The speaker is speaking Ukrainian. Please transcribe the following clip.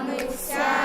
ялиночка